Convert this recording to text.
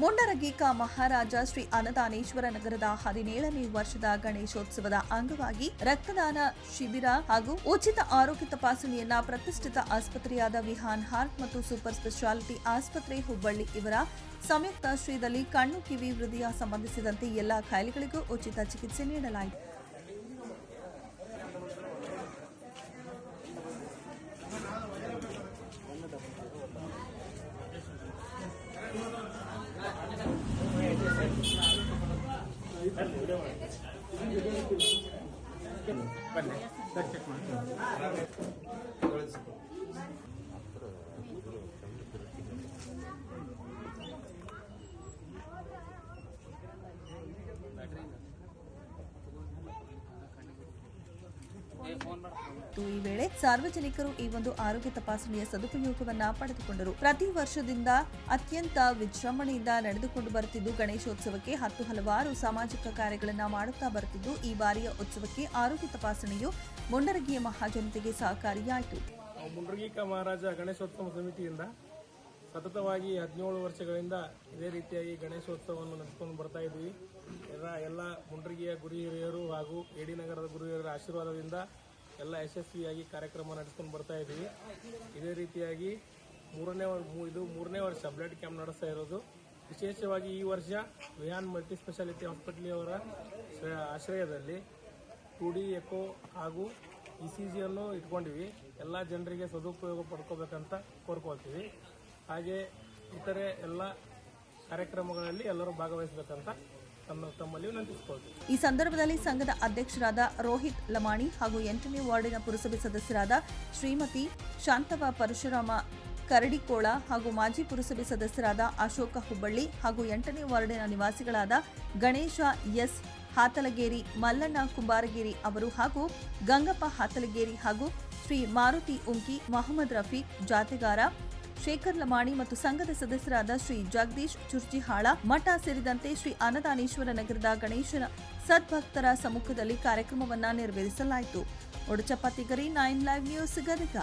ಮುಂಡರಗೀಕ ಮಹಾರಾಜ ಶ್ರೀ ಅನ್ನದಾನೇಶ್ವರ ನಗರದ ಹದಿನೇಳನೇ ವರ್ಷದ ಗಣೇಶೋತ್ಸವದ ಅಂಗವಾಗಿ ರಕ್ತದಾನ ಶಿಬಿರ ಹಾಗೂ ಉಚಿತ ಆರೋಗ್ಯ ತಪಾಸಣೆಯನ್ನ ಪ್ರತಿಷ್ಠಿತ ಆಸ್ಪತ್ರೆಯಾದ ವಿಹಾನ್ ಹಾರ್ಟ್ ಮತ್ತು ಸೂಪರ್ ಸ್ಪೆಷಾಲಿಟಿ ಆಸ್ಪತ್ರೆ ಹುಬ್ಬಳ್ಳಿ ಇವರ ಸಂಯುಕ್ತ ಶ್ರೀದಲ್ಲಿ ಕಣ್ಣು ಕಿವಿ ಹೃದಯ ಸಂಬಂಧಿಸಿದಂತೆ ಎಲ್ಲಾ ಕಾಯಿಲೆಗಳಿಗೂ ಉಚಿತ ಚಿಕಿತ್ಸೆ ನೀಡಲಾಯಿತು. ಬನ್ನಿ ಚೆಕ್ ಮಾಡಿ ಈ ವೇಳೆ ಸಾರ್ವಜನಿಕರು ಈ ಒಂದು ಆರೋಗ್ಯ ತಪಾಸಣೆಯ ಸದುಪಯೋಗವನ್ನ ಪಡೆದುಕೊಂಡರು. ಪ್ರತಿ ವರ್ಷದಿಂದ ಅತ್ಯಂತ ವಿಜೃಂಭಣೆಯಿಂದ ನಡೆದುಕೊಂಡು ಬರುತ್ತಿದ್ದು, ಗಣೇಶೋತ್ಸವಕ್ಕೆ ಹತ್ತು ಹಲವಾರು ಸಾಮಾಜಿಕ ಕಾರ್ಯಗಳನ್ನ ಮಾಡುತ್ತಾ ಬರುತ್ತಿದ್ದು, ಈ ಬಾರಿಯ ಉತ್ಸವಕ್ಕೆ ಆರೋಗ್ಯ ತಪಾಸಣೆಯು ಮುಂಡರಗಿಯ ಮಹಾಜನತೆಗೆ ಸಹಕಾರಿಯಾಯಿತು. ಮುಂಡರಗಿಕ ಮಹಾರಾಜ ಗಣೇಶೋತ್ಸವ ಸಮಿತಿಯಿಂದ ಸತತವಾಗಿ ಹದಿನೇಳು ವರ್ಷಗಳಿಂದ ಇದೇ ರೀತಿಯಾಗಿ ಗಣೇಶೋತ್ಸವವನ್ನು ನಡೆಸಿಕೊಂಡು ಬರ್ತಾ ಇದ್ವಿ. ಎಲ್ಲ ಎಲ್ಲ ಮುಂಡರಗಿಯ ಗುರು ಹಿರಿಯರು ಹಾಗೂ ಎಡಿ ನಗರದ ಗುರು ಹಿರಿಯರ ಆಶೀರ್ವಾದದಿಂದ ಎಲ್ಲ ಯಶಸ್ವಿಯಾಗಿ ಕಾರ್ಯಕ್ರಮ ನಡೆಸ್ಕೊಂಡು ಬರ್ತಾ ಇದ್ದೀವಿ ಇದೇ ರೀತಿಯಾಗಿ ಮೂರನೇ ಇದು ಮೂರನೇ ವರ್ಷ ಬ್ಲಡ್ ಕ್ಯಾಂಪ್ ನಡೆಸ್ತಾ ಇರೋದು. ವಿಶೇಷವಾಗಿ ಈ ವರ್ಷ ವಿಹಾನ್ ಮಲ್ಟಿ ಸ್ಪೆಷಾಲಿಟಿ ಅವರ ಆಶ್ರಯದಲ್ಲಿ ಟು ಡಿ ಎಕೋ ಹಾಗೂ ಇ ಸಿ ಜಿಯನ್ನು ಇಟ್ಕೊಂಡಿವಿ. ಎಲ್ಲ ಜನರಿಗೆ ಸದುಪಯೋಗ ಪಡ್ಕೋಬೇಕಂತ ಕೋರ್ಕೊಳ್ತೀವಿ. ಹಾಗೆ ಇತರೆ ಎಲ್ಲ ಕಾರ್ಯಕ್ರಮಗಳಲ್ಲಿ ಎಲ್ಲರೂ ಭಾಗವಹಿಸಬೇಕಂತ ಈ ಸಂದರ್ಭದಲ್ಲಿ ಸಂಘದ ಅಧ್ಯಕ್ಷರಾದ ರೋಹಿತ್ ಲಮಾಣಿ ಹಾಗೂ ಎಂಟನೇ ವಾರ್ಡಿನ ಪುರಸಭೆ ಸದಸ್ಯರಾದ ಶ್ರೀಮತಿ ಶಾಂತವ ಪರಶುರಾಮ ಕರಡಿಕೋಳ ಹಾಗೂ ಮಾಜಿ ಪುರಸಭೆ ಸದಸ್ಯರಾದ ಅಶೋಕ ಹುಬ್ಬಳ್ಳಿ ಹಾಗೂ ಎಂಟನೇ ವಾರ್ಡಿನ ನಿವಾಸಿಗಳಾದ ಗಣೇಶ ಎಸ್ ಹಾತಲಗೇರಿ, ಮಲ್ಲಣ್ಣ ಕುಂಬಾರಗೇರಿ ಅವರು ಹಾಗೂ ಗಂಗಪ್ಪ ಹಾತಲಗೇರಿ ಹಾಗೂ ಶ್ರೀ ಮಾರುತಿ ಉಂಕಿ, ಮೊಹಮ್ಮದ್ ರಫೀಕ್ ಜಾತೆಗಾರ ಶೇಖರ್ ಲಮಾಣಿ ಮತ್ತು ಸಂಘದ ಸದಸ್ಯರಾದ ಶ್ರೀ ಜಗದೀಶ್ ಚುರ್ಜಿಹಾಳ, ಮಠ ಸೇರಿದಂತೆ ಶ್ರೀ ಅನ್ನದಾನೇಶ್ವರ ನಗರದ ಗಣೇಶನ ಸದ್ಭಕ್ತರ ಸಮ್ಮುಖದಲ್ಲಿ ಕಾರ್ಯಕ್ರಮವನ್ನ ನೆರವೇರಿಸಲಾಯಿತು. Tigari nine live news Gadag.